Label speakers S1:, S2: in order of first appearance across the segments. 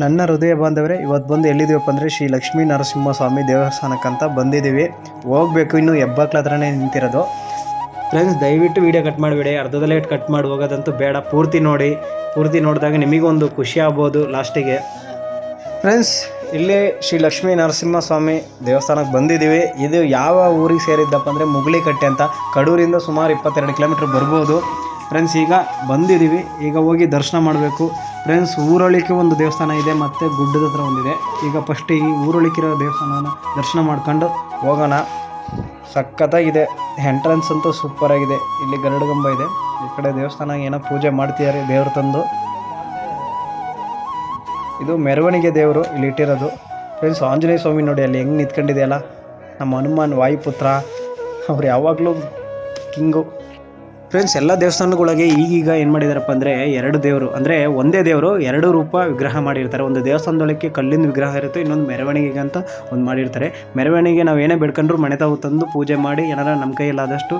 S1: ನನ್ನ ಹೃದಯ ಬಾಂಧವರೇ, ಇವತ್ತು ಬಂದು ಎಲ್ಲಿದ್ದೀವಪ್ಪ ಅಂದರೆ ಶ್ರೀ ಲಕ್ಷ್ಮೀ ನರಸಿಂಹ ಸ್ವಾಮಿ ದೇವಸ್ಥಾನಕ್ಕಂತ ಬಂದಿದ್ದೀವಿ. ಹೋಗಬೇಕು ಇನ್ನೂ ಹೆಬ್ಬಾಕ್ಲ ಹತ್ರನೇ ನಿಂತಿರೋದು. ಫ್ರೆಂಡ್ಸ್ ದಯವಿಟ್ಟು ವಿಡಿಯೋ ಕಟ್ ಮಾಡಿಬಿಡಿ. ಅರ್ಧದಲ್ಲೇ ಕಟ್ ಮಾಡಿ, ಹೋಗೋದಂತೂ ಬೇಡ. ಪೂರ್ತಿ ನೋಡಿ, ಪೂರ್ತಿ ನೋಡಿದಾಗ ನಿಮಗೊಂದು ಖುಷಿ ಆಗ್ಬೋದು ಲಾಸ್ಟಿಗೆ ಫ್ರೆಂಡ್ಸ್ ಇಲ್ಲಿ ಶ್ರೀ ಲಕ್ಷ್ಮೀ ನರಸಿಂಹ ಸ್ವಾಮಿ ದೇವಸ್ಥಾನಕ್ಕೆ ಬಂದಿದ್ದೀವಿ. ಇದು ಯಾವ ಊರಿಗೆ ಸೇರಿದ್ದಪ್ಪ ಅಂದರೆ ಮುಗುಳಿಕಟ್ಟೆ ಅಂತ ಕಡೂರಿಂದ ಸುಮಾರು ಇಪ್ಪತ್ತೆರಡು ಕಿಲೋಮೀಟ್ರ್ ಬರ್ಬೋದು. ಫ್ರೆಂಡ್ಸ್ ಈಗ ಬಂದಿದ್ದೀವಿ. ಈಗ ಹೋಗಿ ದರ್ಶನ ಮಾಡಬೇಕು. ಫ್ರೆಂಡ್ಸ್ ಊರೊಳಿಕೆ ಒಂದು ದೇವಸ್ಥಾನ ಇದೆ, ಮತ್ತು ಗುಡ್ಡದ ಹತ್ರ ಒಂದಿದೆ. ಈಗ ಫಸ್ಟ್ ಈ ಊರೊಳಿಕಿರೋ ದೇವಸ್ಥಾನನ ದರ್ಶನ ಮಾಡ್ಕೊಂಡು ಹೋಗೋಣ. ಸಖತ್ತಾಗಿದೆ. ಎಂಟ್ರೆನ್ಸ್ ಅಂತೂ ಸೂಪರ್ ಆಗಿದೆ. ಇಲ್ಲಿ ಗರುಡಗಂಬ ಇದೆ. ಈ ಕಡೆ ದೇವಸ್ಥಾನ ಏನೋ ಪೂಜೆ ಮಾಡ್ತಿದ್ದಾರೆ ದೇವ್ರ ತಂದು. ಇದು ಮೆರವಣಿಗೆ ದೇವರು ಇಲ್ಲಿ ಇಟ್ಟಿರೋದು. ಫ್ರೆಂಡ್ಸ್ ಆಂಜನೇಯ ಸ್ವಾಮಿ ನೋಡಿ, ಅಲ್ಲಿ ಹೆಂಗೆ ನಿಂತ್ಕೊಂಡಿದೆಯಲ್ಲ? ನಮ್ಮ ಹನುಮಾನ್ ವಾಯುಪುತ್ರ. ಅವ್ರು ಯಾವಾಗಲೂ ಕಿಂಗು ಫ್ರೆಂಡ್ಸ್ ಎಲ್ಲ ದೇವಸ್ಥಾನಗಳಿಗೆ ಈಗೀಗ ಏನು ಮಾಡಿದಾರಪ್ಪ ಅಂದರೆ ಎರಡು ದೇವರು, ಅಂದರೆ ಒಂದೇ ದೇವರು ಎರಡು ರೂಪ ವಿಗ್ರಹ ಮಾಡಿರ್ತಾರೆ. ಒಂದು ದೇವಸ್ಥಾನದೊಳಕ್ಕೆ ಕಲ್ಲಿನ ವಿಗ್ರಹ ಇರುತ್ತೆ, ಇನ್ನೊಂದು ಮೆರವಣಿಗೆಗೆ ಅಂತ ಒಂದು ಮಾಡಿರ್ತಾರೆ. ಮೆರವಣಿಗೆ ನಾವು ಏನೇ ಬೇಡ್ಕೊಂಡ್ರು ಮನೆ ತಾವು ತಂದು ಪೂಜೆ ಮಾಡಿ, ಏನಾರ ನಮ್ಮ ಕೈಯಲ್ಲಾದಷ್ಟು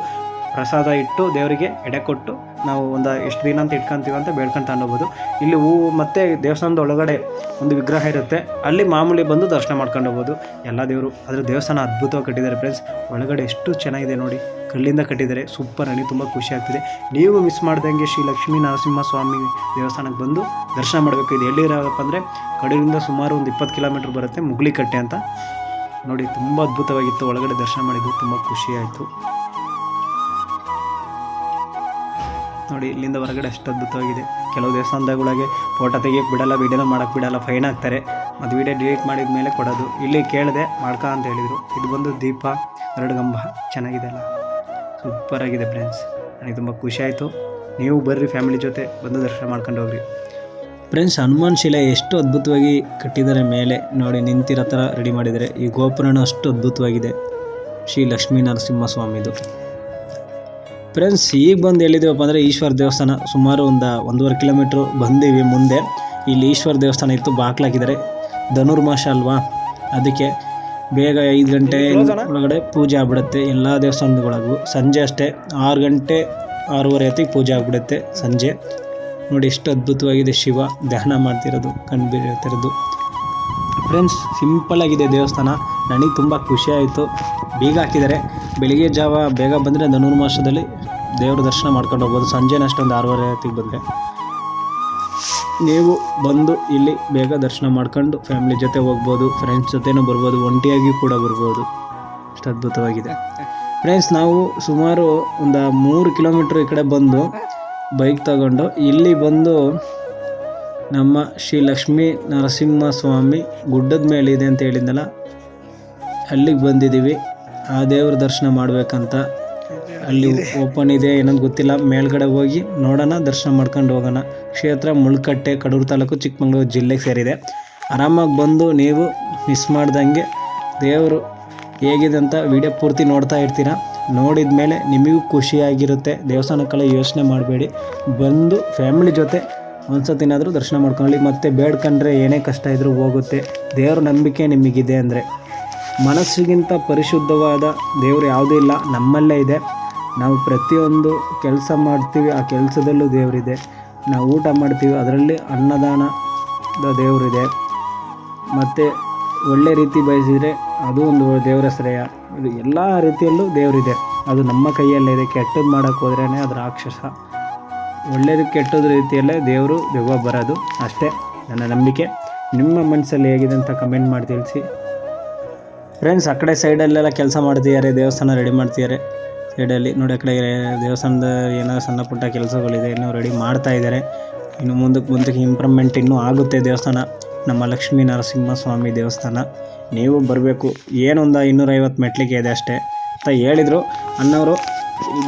S1: ಪ್ರಸಾದ ಇಟ್ಟು ದೇವರಿಗೆ ಎಡೆ ಕೊಟ್ಟು ನಾವು ಒಂದು ಎಷ್ಟು ದಿನ ಅಂತ ಇಟ್ಕೊಂತೀವಿ ಅಂತ ಬೇಡ್ಕೊಂಡು ತಗೊಂಡೋಗ್ಬೋದು ಇಲ್ಲಿ ಹೂವು ಮತ್ತು ದೇವಸ್ಥಾನದ ಒಳಗಡೆ ಒಂದು ವಿಗ್ರಹ ಇರುತ್ತೆ, ಅಲ್ಲಿ ಮಾಮೂಲಿ ಬಂದು ದರ್ಶನ ಮಾಡ್ಕೊಂಡು ಹೋಗ್ಬೋದು. ಎಲ್ಲ ದೇವರು, ಆದರೆ ದೇವಸ್ಥಾನ ಅದ್ಭುತವಾಗಿ ಕಟ್ಟಿದ್ದಾರೆ ಫ್ರೆಂಡ್ಸ್ ಒಳಗಡೆ ಎಷ್ಟು ಚೆನ್ನಾಗಿದೆ ನೋಡಿ. ಕಲ್ಲಿಂದ ಕಟ್ಟಿದ್ದಾರೆ ಸೂಪರ್ ನನಗೆ ತುಂಬ ಖುಷಿ ಆಗ್ತಿದೆ. ನೀವು ಮಿಸ್ ಮಾಡ್ದಂಗೆ ಶ್ರೀ ಲಕ್ಷ್ಮೀ ನರಸಿಂಹ ಸ್ವಾಮಿ ದೇವಸ್ಥಾನಕ್ಕೆ ಬಂದು ದರ್ಶನ ಮಾಡಬೇಕು. ಇದು ಎಲ್ಲಿರಾವಪ್ಪ ಅಂದರೆ ಕಡೂರಿಂದ ಸುಮಾರು ಒಂದು ಇಪ್ಪತ್ತು ಕಿಲೋಮೀಟ್ರ್ ಬರುತ್ತೆ ಮುಗ್ಲಿಕಟ್ಟೆ ಅಂತ. ನೋಡಿ, ತುಂಬ ಅದ್ಭುತವಾಗಿತ್ತು. ಒಳಗಡೆ ದರ್ಶನ ಮಾಡಿದ್ದು ತುಂಬ ಖುಷಿ ಆಯಿತು. ನೋಡಿ, ಇಲ್ಲಿಂದ ಹೊರಗಡೆ ಅಷ್ಟು ಅದ್ಭುತವಾಗಿದೆ. ಕೆಲವು ದೇವಸ್ಥಾನದೊಳಗೆ ಫೋಟೋ ತೆಗಿಯೋಕೆ ಬಿಡಲ್ಲ ವೀಡಿಯೋನ ಮಾಡೋಕ್ಕೆ ಬಿಡಲ್ಲ ಫೈನ್ ಹಾಕ್ತಾರೆ ಅದು ವೀಡಿಯೋ ಡಿಲೀಟ್ ಮಾಡಿದ ಮೇಲೆ ಕೊಡೋದು. ಇಲ್ಲಿ ಕೇಳಿದೆ, ಮಾಡ್ಕ ಅಂತ ಹೇಳಿದರು. ಇದು ಬಂದು ದೀಪ, ಎರಡು ಗಂಬ ಚೆನ್ನಾಗಿದೆ ಅಲ್ಲ? ಸೂಪರ್ ಆಗಿದೆ ಫ್ರೆಂಡ್ಸ್ ನನಗೆ ತುಂಬ ಖುಷಿ ಆಯಿತು. ನೀವು ಬರ್ರಿ ಫ್ಯಾಮಿಲಿ ಜೊತೆ ಬಂದು ದರ್ಶನ ಮಾಡ್ಕೊಂಡು ಹೋಗ್ರಿ. ಫ್ರೆಂಡ್ಸ್ ಹನುಮಾನ್ ಶಿಲೆ ಎಷ್ಟು ಅದ್ಭುತವಾಗಿ ಕಟ್ಟಿದ್ದಾರೆ ಮೇಲೆ ನೋಡಿ ನಿಂತಿರೋ ಥರ ರೆಡಿ ಮಾಡಿದ್ದಾರೆ. ಈ ಗೋಪುರನೂ ಅಷ್ಟು ಅದ್ಭುತವಾಗಿದೆ. ಶ್ರೀ ಲಕ್ಷ್ಮೀ ನರಸಿಂಹ ಸ್ವಾಮಿದು ಫ್ರೆಂಡ್ಸ್ ಈಗ ಬಂದು ಹೇಳಿದ್ದೀವಪ್ಪ ಅಂದರೆ ಈಶ್ವರ ದೇವಸ್ಥಾನ ಸುಮಾರು ಒಂದು ಒಂದೂವರೆ ಕಿಲೋಮೀಟ್ರ್ ಬಂದೀವಿ ಮುಂದೆ. ಇಲ್ಲಿ ಈಶ್ವರ ದೇವಸ್ಥಾನ ಇತ್ತು ಬಾಕ್ಲಾಕಿದ್ದಾರೆ ಧನುರ್ಮಾಸ ಅಲ್ವಾ? ಅದಕ್ಕೆ ಬೇಗ ಐದು ಗಂಟೆ ಒಳಗಡೆ ಪೂಜೆ ಆಗ್ಬಿಡುತ್ತೆ. ಎಲ್ಲ ದೇವಸ್ಥಾನದೊಳಗೂ ಸಂಜೆ ಅಷ್ಟೇ. ಆರು ಗಂಟೆ ಆರೂವರೆ ಹೊತ್ತಿಗೆ ಪೂಜೆ ಆಗ್ಬಿಡುತ್ತೆ ಸಂಜೆ. ನೋಡಿ ಎಷ್ಟು ಅದ್ಭುತವಾಗಿದೆ ಶಿವ ಧ್ಯಾನ ಮಾಡ್ತಿರೋದು ಕಣ್ಣು ಬೀಳ್ತಿರೋದು. ಫ್ರೆಂಡ್ಸ್ ಸಿಂಪಲ್ ಆಗಿದೆ ದೇವಸ್ಥಾನ. ನನಗೆ ತುಂಬ ಖುಷಿ ಆಯಿತು. ಬೀಗ ಹಾಕಿದ್ದಾರೆ. ಬೆಳಿಗ್ಗೆ ಜಾವ ಬೇಗ ಬಂದರೆ ಧನುರ್ಮಾಸದಲ್ಲಿ ದೇವ್ರ ದರ್ಶನ ಮಾಡ್ಕೊಂಡು ಹೋಗ್ಬೋದು. ಸಂಜೆನಷ್ಟೊಂದು ಆರೂವರೆ ಹೊತ್ತಿಗೆ ಬಂದರೆ. ನೀವು ಬಂದು ಇಲ್ಲಿ ಬೇಗ ದರ್ಶನ ಮಾಡ್ಕೊಂಡು ಫ್ಯಾಮಿಲಿ ಜೊತೆ ಹೋಗ್ಬೋದು ಫ್ರೆಂಡ್ಸ್ ಜೊತೆನೂ ಬರ್ಬೋದು, ಒಂಟಿಯಾಗಿ ಕೂಡ ಬರ್ಬೋದು. ಅಷ್ಟು ಅದ್ಭುತವಾಗಿದೆ. ಫ್ರೆಂಡ್ಸ್ ನಾವು ಸುಮಾರು ಒಂದು ಮೂರು ಕಿಲೋಮೀಟ್ರ್ ಈ ಕಡೆ ಬಂದು ಬೈಕ್ ತಗೊಂಡು ಇಲ್ಲಿ ಬಂದು ನಮ್ಮ ಶ್ರೀ ಲಕ್ಷ್ಮೀ ನರಸಿಂಹ ಸ್ವಾಮಿ ಗುಡ್ಡದ ಮೇಲಿದೆ ಅಂತ ಹೇಳಿದ್ನಲ್ಲ, ಅಲ್ಲಿಗೆ ಬಂದಿದ್ದೀವಿ. ಆ ದೇವ್ರ ದರ್ಶನ ಮಾಡಬೇಕಂತ. ಅಲ್ಲಿ ಓಪನ್ ಇದೆ, ಏನಂತ ಗೊತ್ತಿಲ್ಲ. ಮೇಲ್ಗಡೆ ಹೋಗಿ ನೋಡೋಣ, ದರ್ಶನ ಮಾಡ್ಕೊಂಡು ಹೋಗೋಣ. ಕ್ಷೇತ್ರ ಮುಳ್ಕಟ್ಟೆ, ಕಡೂರು ತಾಲೂಕು ಚಿಕ್ಕಮಗಳೂರು ಜಿಲ್ಲೆಗೆ ಸೇರಿದೆ. ಆರಾಮಾಗಿ ಬಂದು ನೀವು ಮಿಸ್ ಮಾಡ್ದಂಗೆ ದೇವರು ಹೇಗಿದೆ ಅಂತ ವಿಡಿಯೋ ಪೂರ್ತಿ ನೋಡ್ತಾ ಇರ್ತೀರ. ನೋಡಿದ ಮೇಲೆ ನಿಮಗೂ ಖುಷಿಯಾಗಿರುತ್ತೆ. ದೇವಸ್ಥಾನಕ್ಕೆಲ್ಲ ಯೋಚನೆ ಮಾಡಬೇಡಿ. ಬಂದು ಫ್ಯಾಮಿಲಿ ಜೊತೆ ಒಂದ್ಸತಿನಾದರೂ ದರ್ಶನ ಮಾಡ್ಕೊಳ್ಳಿ. ಮತ್ತೆ ಬೇಡ್ಕೊಂಡ್ರೆ ಏನೇ ಕಷ್ಟ ಇದ್ದರೂ ಹೋಗುತ್ತೆ. ದೇವ್ರ ನಂಬಿಕೆ ನಿಮಗಿದೆ ಅಂದರೆ ಮನಸ್ಸಿಗಿಂತ ಪರಿಶುದ್ಧವಾದ ದೇವರು ಯಾವುದೂ ಇಲ್ಲ. ನಮ್ಮಲ್ಲೇ ಇದೆ. ನಾವು ಪ್ರತಿಯೊಂದು ಕೆಲಸ ಮಾಡ್ತೀವಿ, ಆ ಕೆಲಸದಲ್ಲೂ ದೇವರಿದೆ. ನಾವು ಊಟ ಮಾಡ್ತೀವಿ, ಅದರಲ್ಲಿ ಅನ್ನದಾನದ ದೇವರಿದೆ. ಮತ್ತು ಒಳ್ಳೆ ರೀತಿ ಬಯಸಿದರೆ ಅದು ಒಂದು ದೇವರ ಶ್ರೇಯ. ಇದು ಎಲ್ಲ ರೀತಿಯಲ್ಲೂ ದೇವರಿದೆ. ಅದು ನಮ್ಮ ಕೈಯಲ್ಲೇ ಇದೆ. ಕೆಟ್ಟದ್ದು ಮಾಡೋಕ್ಕೆ ಹೋದ್ರೇ ಅದು ರಾಕ್ಷಸ. ಒಳ್ಳೇದು ಕೆಟ್ಟದ ರೀತಿಯಲ್ಲೇ ದೇವರು ದೆವ್ವ ಬರೋದು ಅಷ್ಟೇ ನನ್ನ ನಂಬಿಕೆ. ನಿಮ್ಮ ಮನಸ್ಸಲ್ಲಿ ಹೇಗಿದೆ ಅಂತ ಕಮೆಂಟ್ ಮಾಡಿ ತಿಳಿಸಿ. ಫ್ರೆಂಡ್ಸ್ ಆ ಕಡೆ ಸೈಡಲ್ಲೆಲ್ಲ ಕೆಲಸ ಮಾಡ್ತಿದ್ದಾರೆ, ದೇವಸ್ಥಾನ ರೆಡಿ ಮಾಡ್ತಿದ್ದಾರೆ. ಸೈಡಲ್ಲಿ ನೋಡಿ, ಆ ಕಡೆ ದೇವಸ್ಥಾನದ ಏನೋ ಸಣ್ಣ ಪುಟ್ಟ ಕೆಲಸಗಳಿದೆ ಇನ್ನು ರೆಡಿ ಮಾಡ್ತಾ ಇದ್ದಾರೆ ಇನ್ನು ಮುಂದಕ್ಕೆ ಮುಂದಕ್ಕೆ ಇಂಪ್ರೂವ್ಮೆಂಟ್ ಇನ್ನೂ ಆಗುತ್ತೆ ದೇವಸ್ಥಾನ. ನಮ್ಮ ಲಕ್ಷ್ಮೀ ನರಸಿಂಹ ಸ್ವಾಮಿ ದೇವಸ್ಥಾನ. ನೀವು ಬರಬೇಕು. ಏನೊಂದು ಇನ್ನೂರೈವತ್ತು ಮೆಟ್ಲಿಗೆ ಇದೆ ಅಷ್ಟೇ. ಅಂತ ಹೇಳಿದರು. ಅನ್ನೋರು,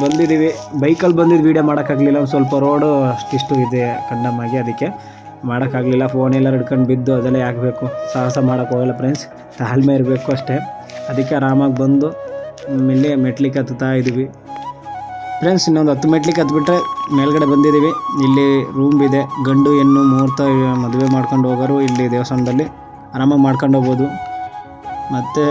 S1: ಬಂದಿದ್ದೀವಿ. ಬೈಕಲ್ಲಿ ಬಂದಿದ್ದು ವೀಡಿಯೋ ಮಾಡೋಕ್ಕಾಗಲಿಲ್ಲ. ಒಂದು ಸ್ವಲ್ಪ ರೋಡು ಅಷ್ಟಿಷ್ಟು ಇದೆ ಕಂಡಮಾಗಿ ಅದಕ್ಕೆ. ಮಾಡೋಕ್ಕಾಗಲಿಲ್ಲ. ಫೋನೆಲ್ಲ ಹಿಡ್ಕೊಂಡು ಬಿದ್ದು ಅದೆಲ್ಲ ಯಾಕಬೇಕು ಸಾಹಸ ಮಾಡೋಕ್ಕೆ ಹೋಗಲ್ಲ ಫ್ರೆಂಡ್ಸ್ ತಾಳ್ಮೆ ಇರಬೇಕು ಅಷ್ಟೇ. ಅದಕ್ಕೆ ಆರಾಮಾಗಿ ಬಂದು ಮೇಲೆ ಮೆಟ್ಲಿಕ್ಕೆ ಹತ್ತುತ್ತಾ ಇದ್ದೀವಿ. ಫ್ರೆಂಡ್ಸ್ ಇನ್ನೊಂದು ಹತ್ತು ಮೆಟ್ಲಿಕ್ಕೆ ಹತ್ಬಿಟ್ರೆ ಮೇಲ್ಗಡೆ ಬಂದಿದ್ದೀವಿ. ಇಲ್ಲಿ ರೂಮ್ ಇದೆ. ಗಂಡು, ಹೆಣ್ಣು ಮುಹೂರ್ತ ಮದುವೆ ಮಾಡ್ಕೊಂಡು ಹೋಗೋರು ಇಲ್ಲಿ ದೇವಸ್ಥಾನದಲ್ಲಿ ಆರಾಮಾಗಿ ಮಾಡ್ಕೊಂಡು ಹೋಗ್ಬೋದು. ಮತ್ತು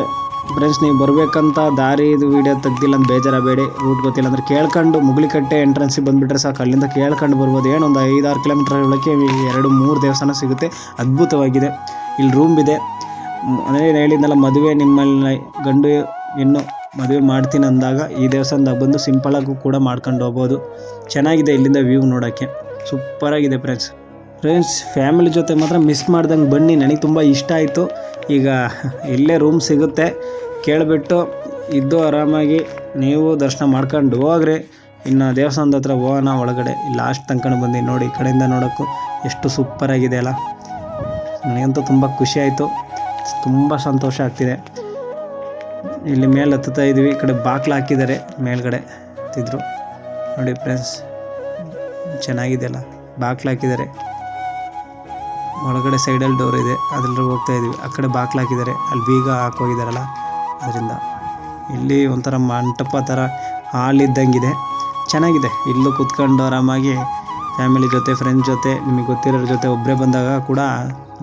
S1: ಫ್ರೆಂಡ್ಸ್ ನೀವು ಬರಬೇಕಂತ ದಾರಿ ಇದು ವೀಡಿಯೋ ತೆಗ್ದಿಲ್ಲ ಅಂತ ಬೇಜಾರಬೇಡಿ ರೂಟ್ ಗೊತ್ತಿಲ್ಲ ಅಂದ್ರೆ ಕೇಳ್ಕೊಂಡು ಮುಗ್ಲಿಕಟ್ಟೆ ಎಂಟ್ರೆನ್ಸಿಗೆ ಬಂದುಬಿಟ್ರೆ ಸಾಕು. ಅಲ್ಲಿಂದ ಕೇಳ್ಕೊಂಡು ಬರ್ಬೋದು. ಏನು ಒಂದು ಐದಾರು ಕಿಲೋಮೀಟರ್ ಒಳಗೆ ಎರಡು, ಮೂರು ದೇವಸ್ಥಾನ ಸಿಗುತ್ತೆ. ಅದ್ಭುತವಾಗಿದೆ. ಇಲ್ಲಿ ರೂಮ್ ಇದೆ. ಅಂದರೆ ಅದೇ ಹೇಳಿದ್ನಲ್ಲ, ಮದುವೆ ನಿಮ್ಮಲ್ಲಿ ಗಂಡು, ಹೆಣ್ಣು ಮದುವೆ ಮಾಡ್ತೀನಿ ಅಂದಾಗ ಈ ದೇವಸ್ಥಾನದ ಬಂದು ಸಿಂಪಲಾಗೂ ಕೂಡ ಮಾಡ್ಕೊಂಡು ಹೋಗ್ಬೋದು. ಚೆನ್ನಾಗಿದೆ ಇಲ್ಲಿಂದ ವ್ಯೂ ನೋಡೋಕ್ಕೆ. ಸೂಪರಾಗಿದೆ ಫ್ರೆಂಡ್ಸ್ ಫ್ರೆಂಡ್ಸ್ ಫ್ಯಾಮಿಲಿ ಜೊತೆ ಮಾತ್ರ ಮಿಸ್ ಮಾಡ್ದಂಗೆ ಬನ್ನಿ. ನನಗೆ ತುಂಬ ಇಷ್ಟ ಆಯಿತು. ಈಗ ಇಲ್ಲೇ ರೂಮ್ ಸಿಗುತ್ತೆ. ಕೇಳಿಬಿಟ್ಟು ಇದ್ದು ಆರಾಮಾಗಿ ನೀವು ದರ್ಶನ ಮಾಡ್ಕೊಂಡು ಹೋಗ್ರಿ. ಇನ್ನು ದೇವಸ್ಥಾನದ ಹತ್ರ ಹೋಗೋಣ ಒಳಗಡೆ. ಲಾಸ್ಟ್ ತನಕ ಬಂದು ನೋಡಿ, ಈ ಕಡೆಯಿಂದ ನೋಡೋಕ್ಕೂ ಎಷ್ಟು ಸೂಪರಾಗಿದೆ ಅಲ್ಲ. ನನಗಂತೂ ತುಂಬ ಖುಷಿ ಆಯಿತು. ತುಂಬ ಸಂತೋಷ ಆಗ್ತಿದೆ. ಇಲ್ಲಿ ಮೇಲೆ ಹತ್ತುತ್ತಾ ಇದೀವಿ, ಈ ಕಡೆ ಬಾಕ್ಲು ಹಾಕಿದ್ದಾರೆ, ಮೇಲ್ಗಡೆ ಹತ್ತಿದ್ರು. ನೋಡಿ ಫ್ರೆಂಡ್ಸ್ ಚೆನ್ನಾಗಿದೆಯಲ್ಲ? ಬಾಕ್ಲು ಹಾಕಿದ್ದಾರೆ. ಒಳಗಡೆ ಸೈಡಲ್ಲಿ ಡೋರ್ ಇದೆ, ಅದ್ರಲ್ಲಿ ಹೋಗ್ತಾ ಇದೀವಿ. ಆ ಕಡೆ ಬಾಕ್ಲು ಹಾಕಿದ್ದಾರೆ, ಅಲ್ಲಿ ಬೀಗ ಹಾಕೋಗಿದಾರಲ್ಲ ಅದರಿಂದ. ಇಲ್ಲಿ ಒಂಥರ ಮಂಟಪ ಥರ ಹಾಲ್ ಇದ್ದಂಗಿದೆ. ಚೆನ್ನಾಗಿದೆ. ಇಲ್ಲೂ ಕೂತ್ಕೊಂಡು ಆರಾಮಾಗಿ ಫ್ಯಾಮಿಲಿ ಜೊತೆ ಫ್ರೆಂಡ್ಸ್ ಜೊತೆ, ನಿಮಗೆ ಗೊತ್ತಿರೋರ ಜೊತೆ ಒಬ್ಬರೇ ಬಂದಾಗ ಕೂಡ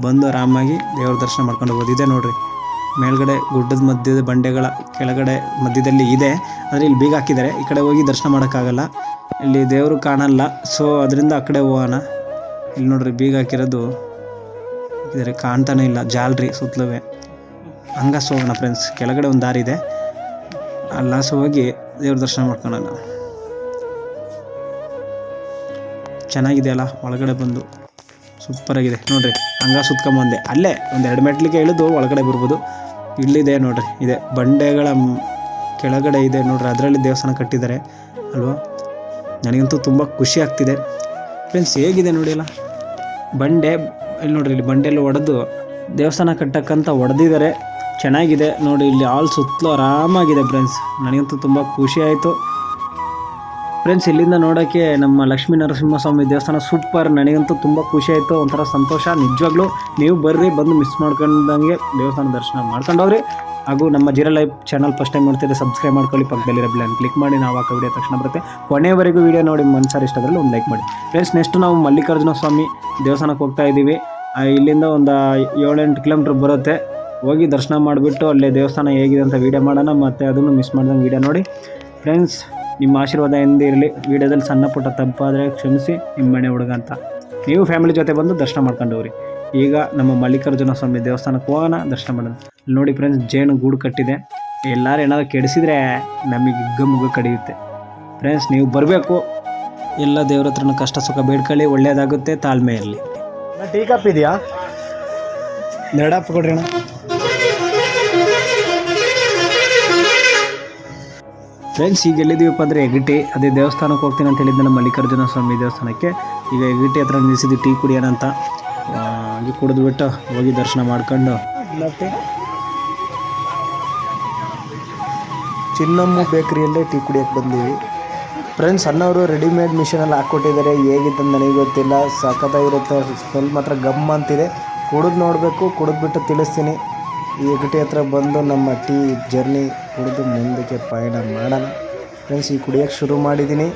S1: ಬಂದು ಆರಾಮಾಗಿ ದೇವ್ರ ದರ್ಶನ ಮಾಡ್ಕೊಂಡು ಹೋಗೋದು. ಇದೆ ನೋಡ್ರಿ. ಮೇಲ್ಗಡೆ ಗುಡ್ಡದ ಮಧ್ಯದ ಬಂಡೆಗಳ ಕೆಳಗಡೆ ಮಧ್ಯದಲ್ಲಿ ಇದೆ. ಆದರೆ ಇಲ್ಲಿ ಬೀಗ ಹಾಕಿದ್ದಾರೆ. ಈ ಕಡೆ ಹೋಗಿ ದರ್ಶನ ಮಾಡೋಕ್ಕಾಗಲ್ಲ. ಇಲ್ಲಿ ದೇವರು ಕಾಣಲ್ಲ. ಸೊ ಅದರಿಂದ ಆ ಕಡೆ ಹೋಗೋಣ. ಇಲ್ಲಿ ನೋಡ್ರಿ ಬೀಗ ಹಾಕಿರೋದು. ಇದರ ಕಾಣ್ತಾನೆ ಇಲ್ಲ. ಜಾಲ್ರಿ ಸುತ್ತಲುವೆ. ಹಂಗ ಹೋಗೋಣ ಫ್ರೆಂಡ್ಸ್ ಕೆಳಗಡೆ ಒಂದು ದಾರಿ ಇದೆ. ಅಲ್ಲಾಸ ಹೋಗಿ ದೇವ್ರ ದರ್ಶನ ಮಾಡ್ಕೊಳೋಣ. ಚೆನ್ನಾಗಿದೆ ಅಲ್ಲ ಒಳಗಡೆ ಬಂದು. ಸೂಪರಾಗಿದೆ ನೋಡ್ರಿ, ಹಂಗ ಸುತ್ಕೊಂಬಂದೆ ಅಲ್ಲೇ ಒಂದು ಎರಡು ಮೆಟ್ಲಿಗೆ ಇಳಿದು ಒಳಗಡೆ ಬರ್ಬೋದು. ಇಲ್ಲಿದೆ ನೋಡ್ರಿ, ಇದೆ ಬಂಡೆಗಳ ಕೆಳಗಡೆ ಇದೆ ನೋಡ್ರಿ, ಅದರಲ್ಲಿ ದೇವಸ್ಥಾನ ಕಟ್ಟಿದ್ದಾರೆ ಅಲ್ವಾ? ನನಗಂತೂ ತುಂಬ ಖುಷಿ ಆಗ್ತಿದೆ. ಫ್ರೆಂಡ್ಸ್ ಹೇಗಿದೆ ನೋಡಿ ಅಲ್ಲ? ಬಂಡೆ, ಇಲ್ಲಿ ನೋಡ್ರಿ, ಇಲ್ಲಿ ಬಂಡೆಯಲ್ಲಿ ಒಡೆದು ದೇವಸ್ಥಾನ ಕಟ್ಟಕ್ಕಂತ ಒಡೆದಿದ್ದಾರೆ. ಚೆನ್ನಾಗಿದೆ. ನೋಡಿ, ಇಲ್ಲಿ ಆಲ್ ಸುತ್ತಲೂ ಆರಾಮಾಗಿದೆ ಫ್ರೆಂಡ್ಸ್ ನನಗಂತೂ ತುಂಬ ಖುಷಿ ಆಯಿತು. ಫ್ರೆಂಡ್ಸ್ ಇಲ್ಲಿಂದ ನೋಡೋಕ್ಕೆ ನಮ್ಮ ಲಕ್ಷ್ಮೀ ನರಸಿಂಹಸ್ವಾಮಿ ದೇವಸ್ಥಾನ ಸೂಪರ್ ನನಗಂತೂ ತುಂಬ ಖುಷಿ ಆಯಿತು, ಒಂಥರ ಸಂತೋಷ. ನಿಜವಾಗ್ಲೂ ನೀವು ಬರ್ರಿ, ಬಂದು ಮಿಸ್ ಮಾಡ್ಕೊಂಡಂಗೆ ದೇವಸ್ಥಾನ ದರ್ಶನ ಮಾಡ್ಕೊಂಡು ಹೋಗ್ರಿ ಹಾಗೂ ನಮ್ಮ zero life channel first time ನೋಡ್ತಿದ್ದೆ ಸಬ್ಸ್ಕ್ರೈಬ್ ಮಾಡ್ಕೊಳ್ಳಿ, ಪಕ್ಕದಲ್ಲಿರೋ ಬ್ಲ್ಯಾನ್ ಕ್ಲಿಕ್ ಮಾಡಿ. ನಾವು ಹಾಕೋ ವಿಡಿಯೋ ತಕ್ಷಣ ಬರುತ್ತೆ. ಕೊನೆಯವರೆಗೂ ವಿಡಿಯೋ ನೋಡಿ, ಮನ್ಸಾರ ಇಷ್ಟದಲ್ಲಿ ಒಂದು ಲೈಕ್ ಮಾಡಿ. ಫ್ರೆಂಡ್ಸ್ ನೆಕ್ಸ್ಟ್ ನಾವು ಮಲ್ಲಿಕಾರ್ಜುನ ಸ್ವಾಮಿ ದೇವಸ್ಥಾನಕ್ಕೆ ಹೋಗ್ತಾ ಇದ್ದೀವಿ ಇಲ್ಲಿಂದ ಒಂದು ಏಳೆಂಟು ಕಿಲೋಮೀಟ್ರ್ ಬರುತ್ತೆ. ಹೋಗಿ ದರ್ಶನ ಮಾಡಿಬಿಟ್ಟು ಅಲ್ಲೇ ದೇವಸ್ಥಾನ ಹೇಗಿದೆ ಅಂತ ವೀಡಿಯೋ ಮಾಡೋಣ. ಮತ್ತು ಅದನ್ನು ಮಿಸ್ ಮಾಡ್ದಂಗೆ ವೀಡಿಯೋ ನೋಡಿ. ಫ್ರೆಂಡ್ಸ್ ನಿಮ್ಮ ಆಶೀರ್ವಾದ ಎಂದೇ ಇರಲಿ. ವೀಡಿಯೋದಲ್ಲಿ ಸಣ್ಣ ಪುಟ್ಟ ತಪ್ಪಾದರೆ ಕ್ಷಮಿಸಿ ನಿಮ್ಮ ಮನೆ ಹುಡುಗ ಅಂತ. ನೀವು ಫ್ಯಾಮಿಲಿ ಜೊತೆ ಬಂದು ದರ್ಶನ ಮಾಡ್ಕೊಂಡು ಹೋಗ್ರಿ ಈಗ ನಮ್ಮ ಮಲ್ಲಿಕಾರ್ಜುನ ಸ್ವಾಮಿ ದೇವಸ್ಥಾನಕ್ಕೆ ಹೋಗೋಣ ದರ್ಶನ ಮಾಡೋಣ. ಇಲ್ಲಿ ನೋಡಿ ಫ್ರೆಂಡ್ಸ್ ಜೇನು ಗೂಡು ಕಟ್ಟಿದೆ. ಎಲ್ಲರೂ ಏನಾದರೂ ಕೆಡಿಸಿದ್ರೆ ನಮಗೆ ಗಮ್ಮುಗ ಕಡಿಯುತ್ತೆ. ಫ್ರೆಂಡ್ಸ್ ನೀವು ಬರಬೇಕು. ಎಲ್ಲ ದೇವ್ರ ಹತ್ರನೂ ಕಷ್ಟ ಸುಖ ಬೇಡ್ಕೊಳ್ಳಿ ಒಳ್ಳೆಯದಾಗುತ್ತೆ ತಾಳ್ಮೆ ಇರಲಿ. ಟೀ ಕಪ್ ಇದೆಯಾ? ಎರಡಪ್ಪ ಕೊಡ್ರಿ ಅಣ್ಣ. ಫ್ರೆಂಡ್ಸ್ ಈಗ ಎಲ್ಲಿದ್ದೀವಪ್ಪ ಅಂದರೆ ಎಗಿಟಿ ಅದೇ ದೇವಸ್ಥಾನಕ್ಕೆ ಹೋಗ್ತೀನಿ ಅಂತ ಹೇಳಿದ್ನಲ್ಲ ಮಲ್ಲಿಕಾರ್ಜುನ ಸ್ವಾಮಿ ದೇವಸ್ಥಾನಕ್ಕೆ. ಈಗ ಎಗಿಟಿ ಹತ್ರ ನಿಲ್ಲಿಸಿದ್ದು ಟೀ ಕುಡಿಯೋಣ ಅಂತ. ಹಾಗೆ ಕುಡಿದ್ಬಿಟ್ಟು ಹೋಗಿ ದರ್ಶನ ಮಾಡ್ಕೊಂಡು. ಚಿನ್ನಮ್ಮ ಬೇಕ್ರಿಯಲ್ಲೇ ಟೀ ಕುಡಿಯೋಕ್ಕೆ ಬಂದೀವಿ. ಫ್ರೆಂಡ್ಸ್ ಅಣ್ಣವರು ರೆಡಿಮೇಡ್ ಮಿಷಿನಲ್ಲಿ ಹಾಕ್ಕೊಟ್ಟಿದ್ದಾರೆ. ಹೇಗಿತ್ತು ನನಗೆ ಗೊತ್ತಿಲ್ಲ. ಸಖತ್ತಾಗಿರುತ್ತೆ. ಸ್ಮೆಲ್ ಮಾತ್ರ ಗಮ್ ಅಂತಿದೆ. ಕುಡಿದು ನೋಡಬೇಕು ಕುಡಿದ್ಬಿಟ್ಟು ತಿಳಿಸ್ತೀನಿ. ಈ ಎಗಟಿ ಹತ್ರ ಬಂದು ನಮ್ಮ ಟೀ ಜರ್ನಿ ಕುಡಿದು ಮುಂದಕ್ಕೆ ಪಯಣ ಮಾಡೋಣ. ಫ್ರೆಂಡ್ಸ್ ಈ ಕುಡಿಯೋಕ್ಕೆ ಶುರು ಮಾಡಿದ್ದೀನಿ.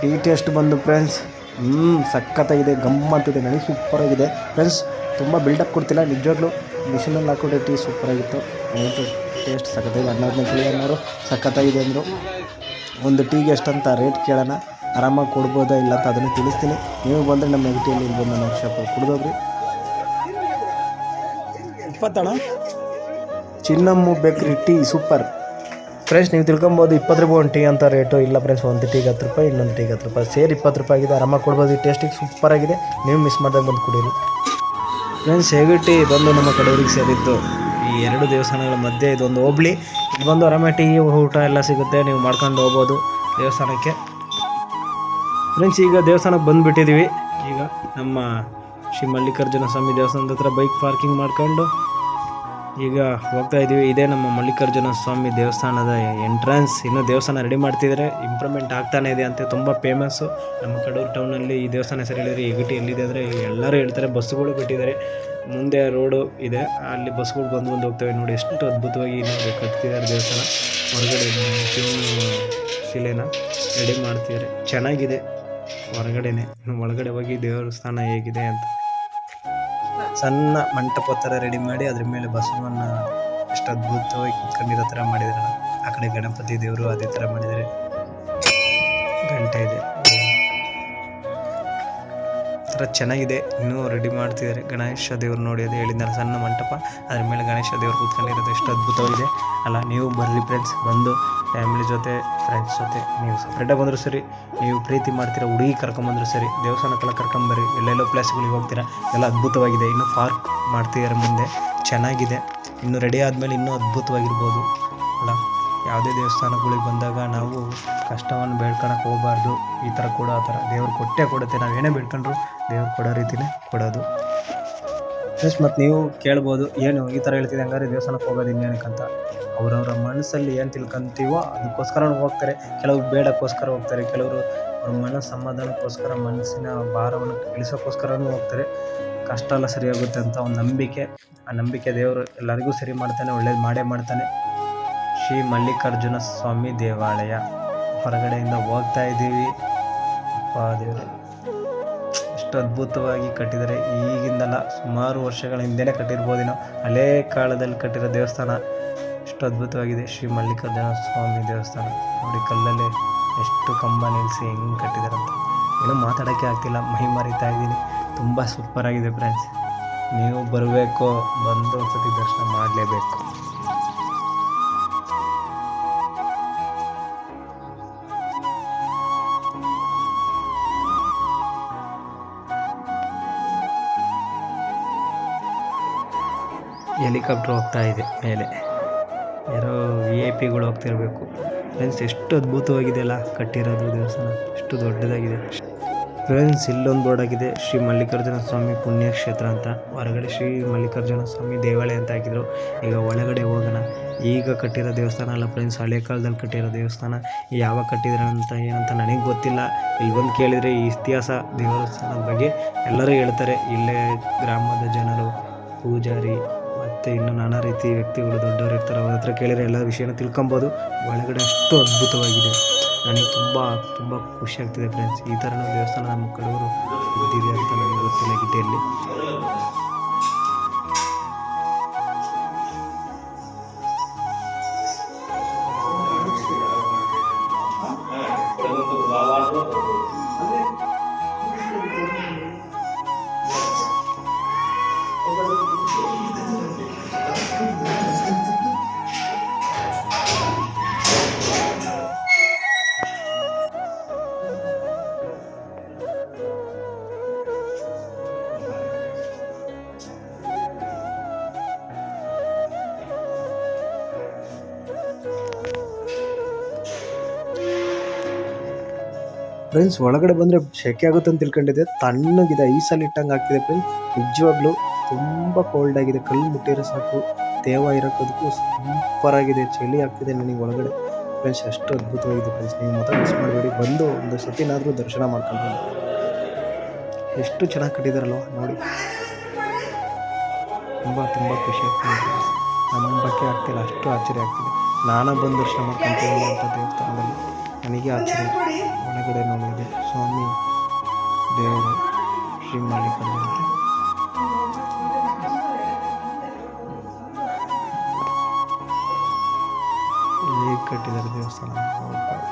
S1: ಟೀ ಟೇಸ್ಟ್ ಬಂದು ಫ್ರೆಂಡ್ಸ್ ಹ್ಞೂ ಸಖತ್ತಾಗಿದೆ, ಗಮ್ಮತ್ತಿದೆ ಅಂತಿದೆ ನನಗೆ ಸೂಪರಾಗಿದೆ. ಫ್ರೆಂಡ್ಸ್ ತುಂಬ ಬಿಲ್ಡಪ್ ಕೊಡ್ತಿಲ್ಲ, ನಿಜವಾಗ್ಲೂ ಮಿಷಿನಲ್ಲಿ ಹಾಕೊಂಡೆ ಟೀ ಸೂಪರಾಗಿತ್ತು. ಅಂತ ಟೇಸ್ಟ್ ಸಖತ್ತಾಗಿದೆ. ಕೇಳಿ, ಅಣ್ಣವರು ಸಖತ್ತಾಗಿದೆ ಅಂದರು. ಒಂದು ಟೀಗೆ ಎಷ್ಟಂತ ರೇಟ್ ಕೇಳೋಣ. ಆರಾಮಾಗಿ ಕೊಡ್ಬೋದಾ ಇಲ್ಲ ಅಂತ ಅದನ್ನು ತಿಳಿಸ್ತೀನಿ. ನೀವು ಬಂದರೆ ನಮ್ಮ ಎಗಟಿಯಲ್ಲಿ ಇಲ್ಲಿ ಬಂದು ಶಾಪಲ್ಲಿ ಕುಡ್ದೋಗ್ರಿ ಇಪ್ಪತ್ತಣ ಚಿನ್ನಮ್ಮು ಬೇಕ್ರಿ ಟೀ, ಸೂಪರ್. ಫ್ರೆಂಡ್ಸ್, ನೀವು ತಿಳ್ಕೊಬೋದು ಇಪ್ಪತ್ತು ರೂಪಾಯಿ ಒಂದು ಟೀ ಅಂತ ರೇಟು. ಇಲ್ಲ ಫ್ರೆಂಡ್ಸ್, ಒಂದು ಟೀಗೆ ಹತ್ತು ರೂಪಾಯಿ, ಇನ್ನೊಂದು ಟೀಗೆ ಹತ್ತು ರೂಪಾಯಿ. ಸೇರಿ ಇಪ್ಪತ್ತು ರೂಪಾಯಿ ಆಗಿದೆ. ಆರಾಮಾಗಿ ಕೊಡ್ಬೋದು. ಈ ಟೇಸ್ಟಿಗೆ ಸೂಪರ್ ಆಗಿದೆ. ನೀವು ಮಿಸ್ ಮಾಡಿದಾಗ ಬಂದು ಕುಡೀರಿ. ಫ್ರೆಂಡ್ಸ್ ಹೇಗಟ್ಟಿ ಬಂದು ನಮ್ಮ ಕಡೆಯವ್ರಿಗೆ ಸೇರಿದ್ದು. ಈ ಎರಡು ದೇವಸ್ಥಾನಗಳ ಮಧ್ಯೆ ಇದೊಂದು ಹೋಬ್ಳಿ. ಇದು ಬಂದು ಆರಾಮಾಗಿ ಟೀ, ಊಟ ಎಲ್ಲ ಸಿಗುತ್ತೆ. ನೀವು ಮಾಡ್ಕೊಂಡು ಹೋಗ್ಬೋದು ದೇವಸ್ಥಾನಕ್ಕೆ. ಫ್ರೆಂಡ್ಸ್, ಈಗ ದೇವಸ್ಥಾನಕ್ಕೆ ಬಂದುಬಿಟ್ಟಿದ್ದೀವಿ. ಈಗ ನಮ್ಮ ಶ್ರೀ ಮಲ್ಲಿಕಾರ್ಜುನ ಸ್ವಾಮಿ ದೇವಸ್ಥಾನದ ಹತ್ರ ಬೈಕ್ ಪಾರ್ಕಿಂಗ್ ಮಾಡ್ಕೊಂಡು ಈಗ ಹೋಗ್ತಾ ಇದ್ದೀವಿ ಇದೇ ನಮ್ಮ ಮಲ್ಲಿಕಾರ್ಜುನ ಸ್ವಾಮಿ ದೇವಸ್ಥಾನದ ಎಂಟ್ರೆನ್ಸ್ ಇನ್ನೂ ದೇವಸ್ಥಾನ ರೆಡಿ ಮಾಡ್ತಿದ್ರೆ. ಇಂಪ್ರೂವ್ಮೆಂಟ್ ಆಗ್ತಾನೆ ಇದೆ ಅಂತ. ತುಂಬ ಫೇಮಸ್ಸು ನಮ್ಮ ಕಡೂರು ಟೌನಲ್ಲಿ ಈ ದೇವಸ್ಥಾನ ಹೆಸರು ಹೇಳಿದರೆ ಎಗಟಿ ಎಲ್ಲಿದೆ ಅಂದರೆ ಎಲ್ಲರೂ ಹೇಳ್ತಾರೆ ಬಸ್ಸುಗಳು ಬಿಟ್ಟಿದ್ದಾರೆ ಮುಂದೆ ರೋಡು ಇದೆ. ಅಲ್ಲಿ ಬಸ್ಗಳು ಬಂದು ಬಂದು ಹೋಗ್ತವೆ. ನೋಡಿ ಎಷ್ಟು ಅದ್ಭುತವಾಗಿ ಇಲ್ಲಿ ಕಟ್ತಿದ್ದಾರೆ ದೇವಸ್ಥಾನ. ಹೊರಗಡೆ ಶಿಲೆನ ರೆಡಿ ಮಾಡ್ತಿದ್ದಾರೆ. ಚೆನ್ನಾಗಿದೆ. ಹೊರಗಡೆನೆ. ಒಳಗಡೆ ಹೋಗಿ ದೇವಸ್ಥಾನ ಹೇಗಿದೆ ಅಂತ. ಸಣ್ಣ ಮಂಟಪ ಥರ ರೆಡಿ ಮಾಡಿ ಅದ್ರ ಮೇಲೆ ಬಸವನ್ನ ಎಷ್ಟು ಅದ್ಭುತವಾಗಿ ಕುತ್ಕೊಂಡಿರೋ ಥರ ಮಾಡಿದಾರೆ ಆ ಕಡೆ ಗಣಪತಿ ದೇವರು ಅದೇ ಥರ ಮಾಡಿದ್ದಾರೆ. ಗಂಟೆ ಇದೆ. ಥರ ಚೆನ್ನಾಗಿದೆ. ಇನ್ನೂ ರೆಡಿ ಮಾಡ್ತಿದ್ದಾರೆ. ಗಣೇಶ ದೇವ್ರು ನೋಡಿ ಅದು ಹೇಳಿದ್ದಾರೆ ಸಣ್ಣ ಮಂಟಪ. ಅದ್ರ ಮೇಲೆ ಗಣೇಶ ದೇವ್ರು ಕೂತ್ಕೊಂಡಿರೋದು ಎಷ್ಟು ಅದ್ಭುತವಾಗಿದೆ. ಅಲ್ಲ, ನೀವು ಬರ್ರಿ ಫ್ರೆಂಡ್ಸ್ ಬಂದು ಫ್ಯಾಮಿಲಿ ಜೊತೆ ಫ್ರೆಂಡ್ಸ್ ಜೊತೆ ನೀವು ಸಪ್ರೇಟಾಗಿ ಬಂದರೂ ಸರಿ. ನೀವು ಪ್ರೀತಿ ಮಾಡ್ತೀರಾ, ಹುಡುಗಿ ಕರ್ಕೊಂಬಂದ್ರು ಸರಿ. ದೇವಸ್ಥಾನಕ್ಕೆಲ್ಲ ಕರ್ಕೊಂಬರ್ರಿ ಎಲ್ಲೆಲ್ಲೋ ಪ್ಲೇಸ್ಗಳಿಗೆ ಹೋಗ್ತೀರಾ. ಎಲ್ಲ ಅದ್ಭುತವಾಗಿದೆ. ಇನ್ನು ಪಾರ್ಕ್ ಮಾಡ್ತಿದ್ದಾರೆ ಮುಂದೆ. ಚೆನ್ನಾಗಿದೆ. ಇನ್ನು ರೆಡಿ ಆದಮೇಲೆ ಇನ್ನೂ ಅದ್ಭುತವಾಗಿರ್ಬೋದು. ಅಲ್ಲ? ಯಾವುದೇ ದೇವಸ್ಥಾನಗಳಿಗೆ ಬಂದಾಗ ನಾವು ಕಷ್ಟವನ್ನು ಬೇಡ್ಕೊಳಕ್ಕೆ ಹೋಗಬಾರ್ದು. ಈ ಥರ ಕೊಡೋ ಆ ಥರ. ದೇವ್ರು ಕೊಟ್ಟೇ ಕೊಡುತ್ತೆ. ನಾವು ಏನೇ ಬೇಡ್ಕೊಂಡ್ರು ದೇವ್ರು ಕೊಡೋ ರೀತಿಯೇ ಕೊಡೋದು. ಜಸ್ಟ್ ಮತ್ತು ನೀವು ಕೇಳ್ಬೋದು, ಏನು ಈ ಥರ ಹೇಳ್ತಿದೆ ಹಂಗಾರೆ ದೇವಸ್ಥಾನಕ್ಕೆ ಹೋಗೋದು ಇನ್ನೇನಕ್ಕಂತ. ಅವರವರ ಮನಸ್ಸಲ್ಲಿ ಏನು ತಿಳ್ಕೊಂತೀವೋ ಅದಕ್ಕೋಸ್ಕರ ಹೋಗ್ತಾರೆ. ಕೆಲವರು ಬೇಡಕ್ಕೋಸ್ಕರ ಹೋಗ್ತಾರೆ. ಕೆಲವರು ಅವ್ರ ಮನಸ್ಸು ಸಮಾಧಾನಕ್ಕೋಸ್ಕರ ಮನಸ್ಸಿನ ಭಾರವನ್ನು ಇಳಿಸೋಕ್ಕೋಸ್ಕರನೂ ಹೋಗ್ತಾರೆ. ಕಷ್ಟ ಎಲ್ಲ ಸರಿಯಾಗುತ್ತೆ ಅಂತ ಒಂದು ನಂಬಿಕೆ. ಆ ನಂಬಿಕೆ ದೇವರು ಎಲ್ಲರಿಗೂ ಸರಿ ಮಾಡ್ತಾನೆ, ಒಳ್ಳೇದು ಮಾಡೇ ಮಾಡ್ತಾನೆ. ಶ್ರೀ ಮಲ್ಲಿಕಾರ್ಜುನ ಸ್ವಾಮಿ ದೇವಾಲಯ. ಹೊರಗಡೆಯಿಂದ ಹೋಗ್ತಾ ಇದ್ದೀವಿ. ಎಷ್ಟು ಅದ್ಭುತವಾಗಿ ಕಟ್ಟಿದ್ದಾರೆ. ಈಗಿಂದಲ್ಲ ಸುಮಾರು ವರ್ಷಗಳ ಹಿಂದೆನೇ ಕಟ್ಟಿರ್ಬೋದೇನೋ ಹಳೇ ಕಾಲದಲ್ಲಿ ಕಟ್ಟಿರೋ ದೇವಸ್ಥಾನ ಎಷ್ಟು ಅದ್ಭುತವಾಗಿದೆ. ಶ್ರೀ ಮಲ್ಲಿಕಾರ್ಜುನ ಸ್ವಾಮಿ ದೇವಸ್ಥಾನ. ನೋಡಿ ಕಲ್ಲಲ್ಲಿ ಎಷ್ಟು ಕಂಬ ನಿಲ್ಲಿಸಿ ಹೆಂಗೆ ಕಟ್ಟಿದ್ದಾರೆ ಅಂತ ಏನೂ ಮಾತಾಡೋಕ್ಕೆ ಆಗ್ತಿಲ್ಲ. ಮೈ ಮರಿತಾ ಇದ್ದೀನಿ. ತುಂಬ ಸೂಪರಾಗಿದೆ ಫ್ರೆಂಡ್ಸ್. ನೀವು ಬರಬೇಕು. ಬಂದು ಒಂದ್ಸತಿ ದರ್ಶನ ಮಾಡಲೇಬೇಕು. ಹೆಲಿಕಾಪ್ಟರ್ ಹೋಗ್ತಾ ಇದೆ ಮೇಲೆ. ಯಾರೋ ವಿ ಐ ಪಿಗಳು ಹೋಗ್ತಿರ್ಬೇಕು. ಫ್ರೆಂಡ್ಸ್ ಎಷ್ಟು ಅದ್ಭುತವಾಗಿದೆ ಅಲ್ಲ ಕಟ್ಟಿರೋದು ದೇವಸ್ಥಾನ. ಎಷ್ಟು ದೊಡ್ಡದಾಗಿದೆ. ಫ್ರೆಂಡ್ಸ್ ಇಲ್ಲೊಂದು ಬೋರ್ಡ್ ಆಗಿದೆ ಶ್ರೀ ಮಲ್ಲಿಕಾರ್ಜುನ ಸ್ವಾಮಿ ಪುಣ್ಯಕ್ಷೇತ್ರ ಅಂತ. ಹೊರಗಡೆ ಶ್ರೀ ಮಲ್ಲಿಕಾರ್ಜುನ ಸ್ವಾಮಿ ದೇವಾಲಯ ಅಂತ ಹಾಕಿದ್ರು. ಈಗ ಒಳಗಡೆ ಹೋಗೋಣ. ಈಗ ಕಟ್ಟಿರೋ ದೇವಸ್ಥಾನ ಅಲ್ಲ ಫ್ರೆಂಡ್ಸ್ ಹಳೆ ಕಾಲದಲ್ಲಿ ಕಟ್ಟಿರೋ ದೇವಸ್ಥಾನ. ಯಾವಾಗ ಕಟ್ಟಿದ್ರೆ ಅಂತ ಏನಂತ ನನಗೆ ಗೊತ್ತಿಲ್ಲ. ಇಲ್ಲಿ ಬಂದು ಕೇಳಿದರೆ ಈ ಇತಿಹಾಸ ದೇವಸ್ಥಾನದ ಬಗ್ಗೆ ಎಲ್ಲರೂ ಹೇಳ್ತಾರೆ. ಇಲ್ಲೇ ಗ್ರಾಮದ ಜನರು, ಪೂಜಾರಿ ಮತ್ತು ಇನ್ನು ನಾನಾ ರೀತಿ ವ್ಯಕ್ತಿಗಳು ದೊಡ್ಡವರು ಇರ್ತಾರೆ, ಅವ್ರ ಹತ್ರ ಕೇಳಿದರೆ ಎಲ್ಲ ವಿಷಯನ ತಿಳ್ಕೊಬೋದು. ಒಳಗಡೆ ಅಷ್ಟು ಅದ್ಭುತವಾಗಿದೆ. ನನಗೆ ತುಂಬ ತುಂಬ ಖುಷಿ ಆಗ್ತಿದೆ ಫ್ರೆಂಡ್ಸ್ ಈ ಥರನೂ ದೇವಸ್ಥಾನ ನಮ್ಮ ಕಡೆಯವರು ಇದ್ದಿದೆ ಅಂತ ನನಗೆ ಗೊತ್ತಿಲ್ಲ ಫ್ರೆಂಡ್ಸ್ ಒಳಗಡೆ ಬಂದರೆ ಶೆಕೆ ಆಗುತ್ತೆ ಅಂತ ತಿಳ್ಕೊಂಡಿದ್ದೆ. ತಣ್ಣಗಿದೆ ಐಸಲ್ಲಿ ಇಟ್ಟಂಗೆ ಆಗ್ತಿದೆ ಫ್ರೆಂಡ್ಸ್ ನಿಜವಾಗ್ಲೂ ತುಂಬ ಕೋಲ್ಡ್ ಆಗಿದೆ. ಕಲ್ಲು ಮುಟ್ಟಿರೋ ಸಾಕು. ತೇವ ಇರೋಕ್ಕೋದಕ್ಕೂ ಸೂಪರ್ ಆಗಿದೆ. ಚಳಿ ಆಗ್ತಿದೆ ನನಗೆ ಒಳಗಡೆ. ಫ್ರೆಂಡ್ಸ್ ಅಷ್ಟು ಅದ್ಭುತವಾಗಿದೆ ಫ್ರೆಂಡ್ಸ್ ನೀವು ಮಾತ್ರ ಮಿಸ್ ಮಾಡಬೇಡಿ. ಬಂದು ಒಂದು ಸತಿನಾದರೂ ದರ್ಶನ ಮಾಡ್ಕೊಂಡು. ಎಷ್ಟು ಚೆನ್ನಾಗಿ ಕಟ್ಟಿದಾರಲ್ವ, ನೋಡಿ. ತುಂಬ ತುಂಬ ಖುಷಿ ಆಗ್ತಿದೆ. ನಂಬಕ್ಕೆ ಆಗ್ತಿಲ್ಲ. ಅಷ್ಟು ಆಶ್ಚರ್ಯ ಆಗ್ತಿದೆ. ನಾನು ಬಂದು ದರ್ಶನ ಮಾಡ್ಕೊಂತೀನಿ ಅಂತ ದೇವಸ್ಥಾನದಲ್ಲಿ. ನನಗೆ ಆಶ್ಚರ್ಯ. ಒಳಗಡೆ ನೋಡಿದೆ. ಸ್ವಾಮಿ, ದೇವರು ಶ್ರೀ ಮಾಲೀಕರು. ಹೇಗೆ ಕಟ್ಟಿದ್ದಾರೆ ದೇವಸ್ಥಾನ. ಸೂಪರ್.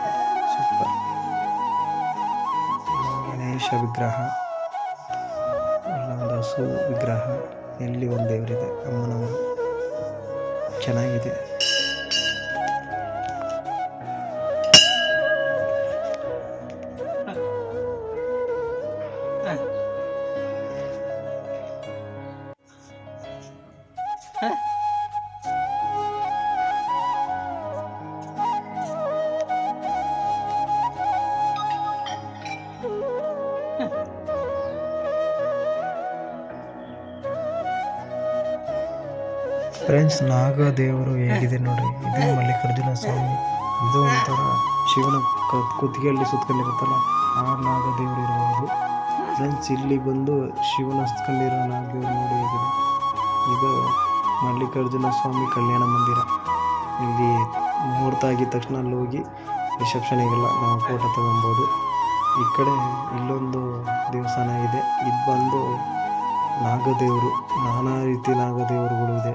S1: ಗಣೇಶ ವಿಗ್ರಹ ಒಂದು ಹಸು ವಿಗ್ರಹ. ಎಲ್ಲಿ ಒಂದು ದೇವರಿದೆ. ಅಮ್ಮನವರು. ಚೆನ್ನಾಗಿದೆ. ಫ್ರೆಂಡ್ಸ್ ನಾಗದೇವರು ಹೇಗಿದೆ ನೋಡ್ರಿ? ಇದು ಮಲ್ಲಿಕಾರ್ಜುನ ಸ್ವಾಮಿ. ಇದು ಒಂಥರ ಶಿವನ ಕುತ್ತಿಗೆಯಲ್ಲಿ ಸುತ್ತಕೊಂಡಿರುತ್ತಲ್ಲ ಆ ನಾಗದೇವರು ಇರಬಹುದು ಫ್ರೆಂಡ್ಸ್ ಇಲ್ಲಿ ಬಂದು ಶಿವನ ಸುತ್ತಕೊಂಡಿರೋ ನಾಗದೇವರು ನೋಡಿ ಹೇಗಿದೆ. ಇದು ಮಲ್ಲಿಕಾರ್ಜುನ ಸ್ವಾಮಿ ಕಲ್ಯಾಣ ಮಂದಿರ. ಇಲ್ಲಿ ಮುಹೂರ್ತ ಆಗಿದ ತಕ್ಷಣ ಅಲ್ಲಿ ಹೋಗಿ ರಿಸೆಪ್ಷನಿಗೆಲ್ಲ ನಾವು ಫೋಟೋ ತಗೊಬೋದು. ಈ ಕಡೆ ಇಲ್ಲೊಂದು ದೇವಸ್ಥಾನ ಇದೆ. ಇದು ಬಂದು ನಾಗದೇವರು, ನಾನಾ ರೀತಿ ನಾಗದೇವರುಗಳು ಇದೆ.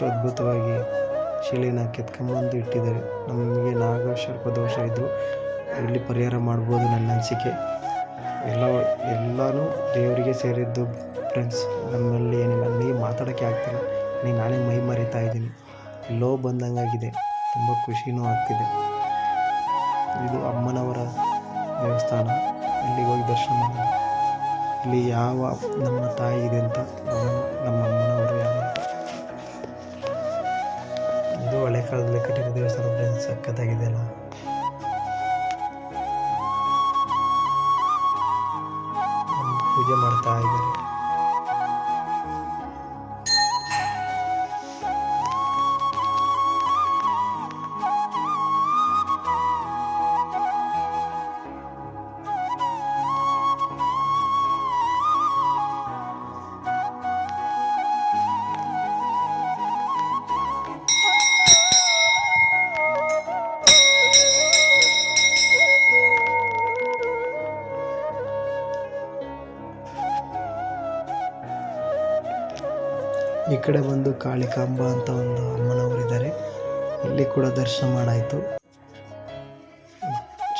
S2: ಎಷ್ಟು ಅದ್ಭುತವಾಗಿ ಶಿಲೆನ ಕೆತ್ಕೊಂಬಂದು ಇಟ್ಟಿದ್ದಾರೆ. ನಮಗೆ ನಾಗಸರ್ಪ ದೋಷ ಇದ್ದು ಇಲ್ಲಿ ಪರಿಹಾರ ಮಾಡ್ಬೋದು ನನ್ನ ಅನಿಸಿಕೆ. ಎಲ್ಲ, ಎಲ್ಲನೂ ದೇವರಿಗೆ ಸೇರಿದ್ದು ಫ್ರೆಂಡ್ಸ್ ನಮ್ಮಲ್ಲಿ ಏನಿಲ್ಲ ನನಗೆ ಮಾತಾಡೋಕ್ಕೆ ಆಗ್ತಿಲ್ಲ. ನೀನು ನಾನೇ ಮೈ ಮರಿತಾ ಇದ್ದೀನಿ. ಲೋ ಬಂದಂಗಾಗಿದೆ. ತುಂಬ ಖುಷಿನೂ ಆಗ್ತಿದೆ. ಇದು ಅಮ್ಮನವರ ದೇವಸ್ಥಾನ. ಇಲ್ಲಿಗೆ ಹೋಗಿ ದರ್ಶನ ಮಾಡಿ ಇಲ್ಲಿ ಯಾವ ನಮ್ಮ ತಾಯಿ ಇದೆ ಅಂತ ಕಾಲದಲ್ಲಿ ಕಟ್ಟಿರೋ ದೇವಸ್ಥಾನ ಫ್ರೆಂಡ್ಸ್ ಸಖತ್ತಾಗಿದೆ ಅಲ್ಲ ಒಂದು ಪೂಜೆ ಮಾಡ್ತಾ ಇದ್ದಾರೆ ಕಡೆ ಬಂದು ಕಾಳಿಕಾಂಬ ಅಂತ ಒಂದು ಅಮ್ಮನವರಿದ್ದಾರೆ. ಇಲ್ಲಿ ಕೂಡ ದರ್ಶನ ಮಾಡಾಯಿತು.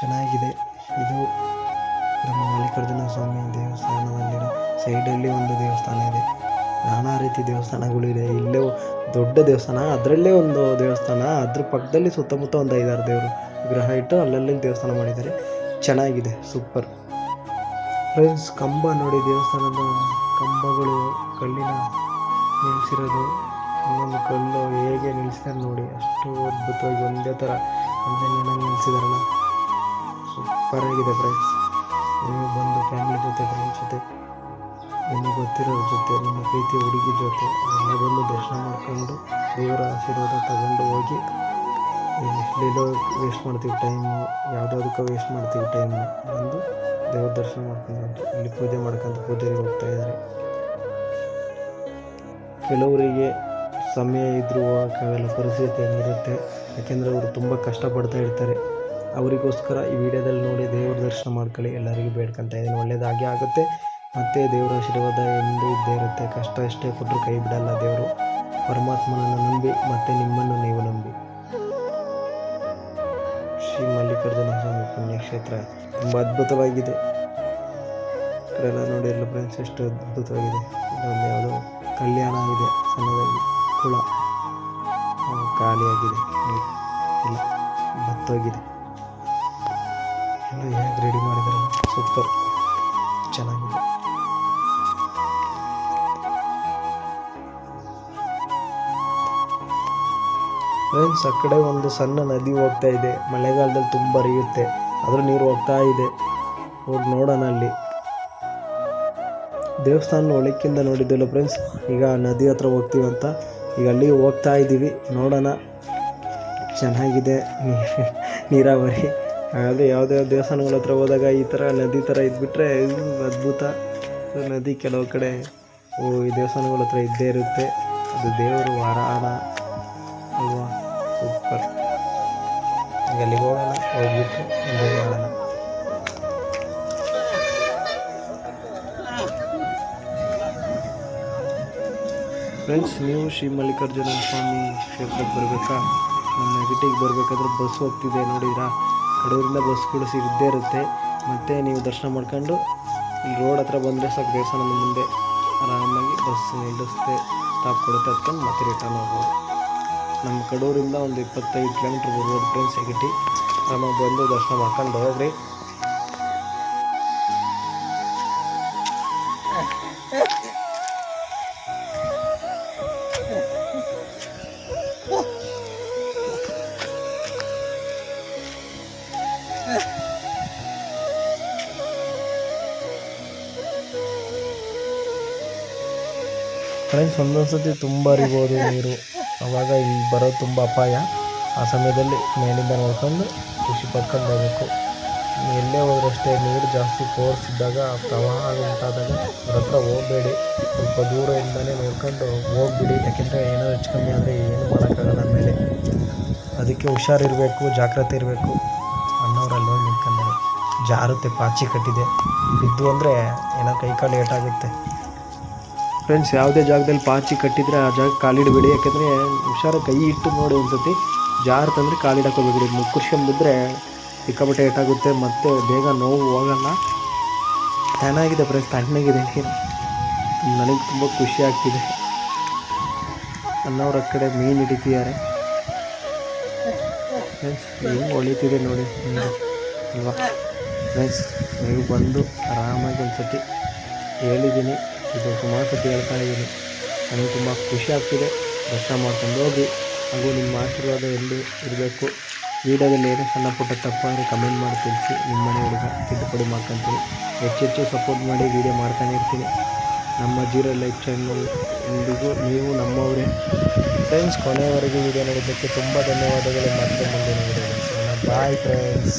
S2: ಚೆನ್ನಾಗಿದೆ. ಇದು ನಮ್ಮ ಮಲ್ಲಿಕಾರ್ಜುನ ಸ್ವಾಮಿ ದೇವಸ್ಥಾನದಲ್ಲಿರೋ ಸೈಡಲ್ಲಿ ಒಂದು ದೇವಸ್ಥಾನ ಇದೆ. ನಾನಾ ರೀತಿ ದೇವಸ್ಥಾನಗಳಿದೆ ಇಲ್ಲೇ ದೊಡ್ಡ ದೇವಸ್ಥಾನ, ಅದರಲ್ಲೇ ಒಂದು ದೇವಸ್ಥಾನ, ಅದ್ರ ಪಕ್ಕದಲ್ಲಿ ಸುತ್ತಮುತ್ತ ಒಂದು ಐದಾರು ದೇವರು ಗ್ರಹ ಇಟ್ಟು ಅಲ್ಲಲ್ಲಿ ದೇವಸ್ಥಾನ ಮಾಡಿದ್ದಾರೆ. ಚೆನ್ನಾಗಿದೆ. ಸೂಪರ್. ಫ್ರೆಂಡ್ಸ್, ಕಂಬ ನೋಡಿ ದೇವಸ್ಥಾನದ ಕಂಬಗಳು, ಕಲ್ಲಿನ ನಿಲ್ಲಿಸಿರೋದು ಇನ್ನೊಂದು ಕಲ್ಲು ಹೇಗೆ ನಿಲ್ಲಿಸ್ತಾರೆ ನೋಡಿ, ಅಷ್ಟು ಅದ್ಭುತವಾಗಿ ಒಂದೇ ಥರ ಒಂದೇ ನೆಲಲ್ಲಿ ನಿಲ್ಲಿಸಿದಾರಲ್ಲ ಸೂಪರ್ ಆಗಿದೆ ಫ್ರೆಂಡ್ಸ್ ನೀವು ಬಂದು ಫ್ಯಾಮಿಲಿ ಜೊತೆ ಫ್ರೆಂಡ್ಸ್ ಜೊತೆ, ನಿಮಗೆ ಗೊತ್ತಿರೋರ ಜೊತೆ, ನಿಮ್ಮ ಪ್ರೀತಿ ಹುಡುಗಿ ಜೊತೆ ಎಲ್ಲ ಬಂದು ದರ್ಶನ ಮಾಡಿಕೊಂಡು ದೇವರ ಆಶೀರ್ವಾದ ತಗೊಂಡು ಹೋಗಿ ಎಲ್ಲೆಲ್ಲೋ ವೇಸ್ಟ್ ಮಾಡ್ತೀವಿ ಟೈಮು ಯಾವುದಾದಕ್ಕೂ ವೇಸ್ಟ್ ಮಾಡ್ತೀವಿ ಟೈಮು ಬಂದು ದೇವ್ರ ದರ್ಶನ ಮಾಡ್ಕೊಂಡು ಇಲ್ಲಿ ಪೂಜೆ ಮಾಡ್ಕೊಂಡು ಪೂಜೆಗೆ ಹೋಗ್ತಾ ಇದ್ದಾರೆ. ಕೆಲವರಿಗೆ ಸಮಯ ಇದ್ದರೂ ಹೋಗೋಕ್ಕಾಗಲ್ಲ ಪರಿಸ್ಥಿತಿ ಹಂಗಿರುತ್ತೆ ಯಾಕೆಂದರೆ ಅವರು ತುಂಬ ಕಷ್ಟಪಡ್ತಾ ಇರ್ತಾರೆ. ಅವರಿಗೋಸ್ಕರ ಈ ವಿಡಿಯೋದಲ್ಲಿ ನೋಡಿ, ದೇವ್ರ ದರ್ಶನ ಮಾಡ್ಕೊಳ್ಳಿ. ಎಲ್ಲರಿಗೂ ಬೇಡ್ಕೊತಾ ಇದ್ದೀನಿ. ಒಳ್ಳೇದಾಗೇ ಆಗುತ್ತೆ. ಮತ್ತು ದೇವರ ಆಶೀರ್ವಾದ ಎಂದು ಇದ್ದೇ ಇರುತ್ತೆ. ಕಷ್ಟ ಅಷ್ಟೇ ಕೊಟ್ಟರು ಕೈ ಬಿಡಲ್ಲ ದೇವರು. ಪರಮಾತ್ಮನನ್ನು ನಂಬಿ, ಮತ್ತು ನಿಮ್ಮನ್ನು ನೀವು ನಂಬಿ. ಶ್ರೀ ಮಲ್ಲಿಕಾರ್ಜುನ ಸ್ವಾಮಿ ಪುಣ್ಯಕ್ಷೇತ್ರ ತುಂಬ ಅದ್ಭುತವಾಗಿದೆ. ಎಲ್ಲ ನೋಡಿ, ಎಲ್ಲ ಫ್ರೆಂಡ್ಸ್ ಎಷ್ಟು ಅದ್ಭುತವಾಗಿದೆ. ಇಲ್ಲೊಂದು ಯಾವುದೋ ಕಲ್ಯಾಣ ಇದೆ ಸಣ್ಣದಾಗಿ ಕುಳ. ಖಾಲಿಯಾಗಿದೆ. ಇಲ್ಲ, ಬತ್ತೋಗಿದೆ. ಎಲ್ಲ ಹೇಗೆ ರೆಡಿ ಮಾಡಿದ್ರೆ ಸೂಪರ್ ಚೆನ್ನಾಗಿದೆ. ಫ್ರೆಂಡ್ಸ್ ಆ ಕಡೆ ಒಂದು ಸಣ್ಣ ನದಿ ಹೋಗ್ತಾ ಇದೆ. ಮಳೆಗಾಲದಲ್ಲಿ ತುಂಬ ಹರಿಯುತ್ತೆ. ಅದ್ರ ನೀರು ಹೋಗ್ತಾ ಇದೆ. ಹೋಗಿ ನೋಡೋಣ ಅಲ್ಲಿ. ದೇವಸ್ಥಾನ ಒಳಕ್ಕಿಂದ ನೋಡಿದ್ದಿಲ್ಲ ಫ್ರೆಂಡ್ಸ್ ಈಗ ನದಿ ಹತ್ರ ಹೋಗ್ತೀವಿ ಅಂತ. ಈಗ ಅಲ್ಲಿ ಹೋಗ್ತಾ ಇದ್ದೀವಿ. ನೋಡೋಣ. ಚೆನ್ನಾಗಿದೆ. ನೀರಾವರಿ. ಹಾಗಾದರೆ ಯಾವುದೇ ದೇವಸ್ಥಾನಗಳ ಹತ್ರ ಹೋದಾಗ ಈ ಥರ ನದಿ ಥರ ಇದ್ಬಿಟ್ರೆ ಅದ್ಭುತ. ನದಿ ಕೆಲವು ಕಡೆ, ಓ, ಈ ದೇವಸ್ಥಾನಗಳ ಹತ್ರ ಇದ್ದೇ ಇರುತ್ತೆ. ಅದು ದೇವರು ವಾರಾಣ. ಅಲ್ವಾ? ಸೂಪರ್. ಈಗ ಅಲ್ಲಿಗೆ ಹೋಗೋಣ. ಹೋಗ್ಬಿಟ್ಟು ಮಾಡೋಣ ಫ್ರೆಂಡ್ಸ್ ನೀವು ಶ್ರೀ ಮಲ್ಲಿಕಾರ್ಜುನ ಸ್ವಾಮಿ ಕ್ಷೇತ್ರಕ್ಕೆ ಬರಬೇಕಾ? ನಮ್ಮ ನೆಗಟಿಗೆ ಬರಬೇಕಾದ್ರೆ ಬಸ್ ಹೋಗ್ತಿದೆ, ನೋಡಿದ್ರಾ? ಕಡೂರಿಂದ ಬಸ್ಗಳು ಸಿಗದೇ ಇರುತ್ತೆ. ಮತ್ತು ನೀವು ದರ್ಶನ ಮಾಡ್ಕೊಂಡು ಇಲ್ಲಿ ರೋಡ್ ಹತ್ರ ಬಂದರೆ ಸಾಕು ದೇವಸ್ಥಾನದ ಮುಂದೆ. ಆರಾಮಾಗಿ ಬಸ್ ನಿಲ್ಲಿಸುತ್ತೆ ಸ್ಟಾಪ್ ಕೊಡುತ್ತೆ ಹತ್ಕೊಂಡು ಮತ್ತೆ ರಿಟರ್ನ್ ಹೋಗ್ಬೋದು. ನಮ್ಮ ಕಡೂರಿಂದ ಒಂದು ಇಪ್ಪತ್ತೈದು ಕಿಲೋಮೀಟ್ರ್ ಬರ್ಬೋದು ಫ್ರೆಂಡ್ಸ್ ಹೆಗಟಿ ಆರಾಮಾಗಿ ಬಂದು ದರ್ಶನ ಮಾಡ್ಕೊಂಡು ಹೋಗ್ರಿ. ಫ್ರೆಂಡ್ಸ್ ಒಂದೊಂದು ಸತಿ ತುಂಬ ಹರಿಬೋದು ನೀರು. ಅವಾಗ ಇಲ್ಲಿ ಬರೋದು ತುಂಬ ಅಪಾಯ. ಆ ಸಮಯದಲ್ಲಿ ಮೇಲಿಂದ ನೋಡ್ಕೊಂಡು ಖುಷಿ ಪಡ್ಕೊಂಡು ಹೋಗಬೇಕು ಎಲ್ಲೇ ಹೋದ್ರೂ ಅಷ್ಟೇ ನೀರು ಜಾಸ್ತಿ ಫೋರ್ಸ್ ಇದ್ದಾಗ ಪ್ರವಾಹ ಉಂಟಾದಾಗ ಅವ್ರ ಹತ್ರ ಹೋಗಬೇಡಿ. ಸ್ವಲ್ಪ ದೂರದಿಂದಲೇ ನೋಡ್ಕೊಂಡು ಹೋಗ್ಬಿಡಿ. ಯಾಕೆಂದರೆ ಏನೋ ಹೆಚ್ಚು ಕಮ್ಮಿ ಆದರೆ ಏನು ಮಾಡೋಕ್ಕಾಗಲ್ಲ ಮೇಲೆ. ಅದಕ್ಕೆ ಹುಷಾರಿರಬೇಕು, ಜಾಗ್ರತೆ ಇರಬೇಕು ಅನ್ನೋರಲ್ಲಿ ಹೋಗಿ ನಿಂತ್ಕೊಂಡು ಜಾರುತ್ತೆ, ಪಾಚಿ ಕಟ್ಟಿದೆ. ಬಿದ್ದು ಅಂದರೆ ಏನೋ ಕೈ ಕಾಲು ಏಟಾಗುತ್ತೆ. ಫ್ರೆಂಡ್ಸ್, ಯಾವುದೇ ಜಾಗದಲ್ಲಿ ಪಾಚಿ ಕಟ್ಟಿದರೆ ಆ ಜಾಗ ಕಾಲಿಡಬೇಡಿ. ಯಾಕೆಂದರೆ ಹುಷಾರು ಕೈ ಇಟ್ಟು ನೋಡಿ ಒಂದ್ಸತಿ. ಜಾರು ತಂದರೆ ಕಾಲಿಡಕ್ಕೆ ಹೋಗ್ಬೇಡಿ ಮುಕ್ಕುರ್ಸ್ಕೊಂಬಿದ್ರೆ ಸಿಕ್ಕಾಪಟ್ಟೆ ಏಟಾಗುತ್ತೆ ಮತ್ತು ಬೇಗ ನೋವು ಹೋಗಲ್ಲ. ಚೆನ್ನಾಗಿದೆ ಫ್ರೆಂಡ್ಸ್, ತಣ್ಣಗಿದೆ. ನನಗೆ ತುಂಬ ಖುಷಿ ಆಗ್ತಿದೆ. ಅನ್ನೋರ ಕಡೆ ಮೀನು ಹಿಡಿತಿದ್ದಾರೆ. ಫ್ರೆಂಡ್ಸ್, ಹೆಂಗೆ ಹೊಳಿತಿದೆ ನೋಡಿ. ಅಲ್ವಾ? ಫ್ರೆಂಡ್ಸ್, ನೀವು ಬಂದು ಆರಾಮಾಗಿ ಒಂದು ಸತಿ ಹೇಳಿದ್ದೀನಿ. ಇದು ಸುಮಾರು ಸತಿ ಹೇಳ್ತಾ ಇದ್ದೀನಿ. ನನಗೆ ತುಂಬ ಖುಷಿ ಆಗ್ತಿದೆ. ದರ್ಶನ ಮಾಡ್ಕೊಂಡು ಹೋಗಿ. ಹಾಗೂ ನಿಮ್ಮ ಆಶೀರ್ವಾದ ಎಲ್ಲೂ ಇರಬೇಕು. ವೀಡಿಯೋದಲ್ಲಿ ಏನೋ ಸಣ್ಣ ಪುಟ್ಟ ತಪ್ಪಾದರೆ ಕಮೆಂಟ್ ಮಾಡಿ ತಿಳಿಸಿ. ನಿಮ್ಮ ಮನೆ ಹುಡುಗ ತಿದ್ದುಪಡಿ ಮಾಡ್ಕೊತೀನಿ. ಹೆಚ್ಚೆಚ್ಚು ಸಪೋರ್ಟ್ ಮಾಡಿ ವೀಡಿಯೋ ಮಾಡ್ತಾನೆ ಇರ್ತೀನಿ. ನಮ್ಮ ಜೀರೋ ಲೈಫ್ ಚಾನಲ್ ಇಂದಿಗೂ ನೀವು ನಮ್ಮವರೇ. ಫ್ರೆಂಡ್ಸ್ ಕೊನೆಯವರೆಗೂ ವೀಡಿಯೋ ನೋಡಿದ್ದಕ್ಕೆ ತುಂಬ ಧನ್ಯವಾದಗಳು. ಮತ್ತೆ ಮುಂದೆ ಬಾಯ್ ಫ್ರೆಂಡ್ಸ್